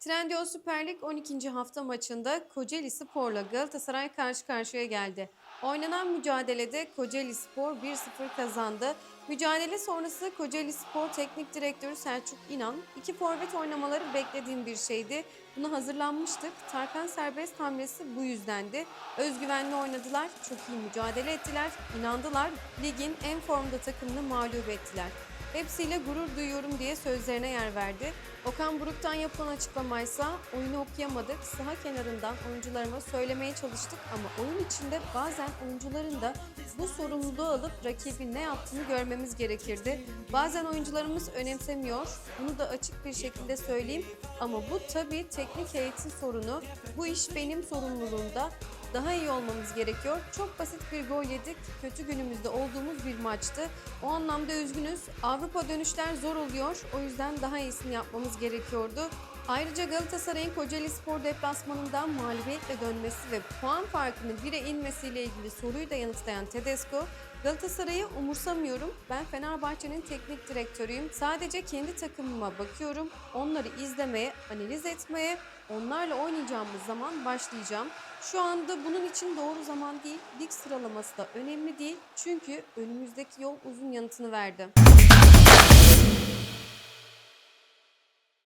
Trendyol Süper Lig 12. hafta maçında Kocaeli Spor'la Galatasaray karşı karşıya geldi. Oynanan mücadelede Kocaeli Spor 1-0 kazandı. Mücadele sonrası Kocaeli Spor Teknik Direktörü Selçuk İnan, iki forvet oynamaları beklediğim bir şeydi. Buna hazırlanmıştık. Tarkan serbest hamlesi bu yüzdendi. Özgüvenli oynadılar, çok iyi mücadele ettiler, inandılar. Ligin en formda takımını mağlup ettiler. Hepsiyle gurur duyuyorum diye sözlerine yer verdi. Okan Buruk'tan yapılan açıklamaysa oyunu okuyamadık. Saha kenarından oyuncularıma söylemeye çalıştık ama oyun içinde bazen oyuncuların da bu sorumluluğu alıp rakibin ne yaptığını görmemiz gerekirdi. Bazen oyuncularımız önemsemiyor. Bunu da açık bir şekilde söyleyeyim. Ama bu tabii teknik heyetin sorunu. Bu iş benim sorumluluğumda. Daha iyi olmamız gerekiyor. Çok basit bir gol yedik. Kötü günümüzde olduğumuz bir maçtı. O anlamda üzgünüz. Avrupa dönüşler zor oluyor. O yüzden daha iyisini yapmamız gerekiyordu. Ayrıca Galatasaray'ın Kocaeli Spor deplasmanından mağlubiyetle dönmesi ve puan farkının 1'e inmesiyle ilgili soruyu da yanıtlayan Tedesco, Galatasaray'ı umursamıyorum. Ben Fenerbahçe'nin teknik direktörüyüm. Sadece kendi takımıma bakıyorum. Onları izlemeye, analiz etmeye, onlarla oynayacağımız zaman başlayacağım. Şu anda bunun için doğru zaman değil, lig sıralaması da önemli değil. Çünkü önümüzdeki yol uzun yanıtını verdi.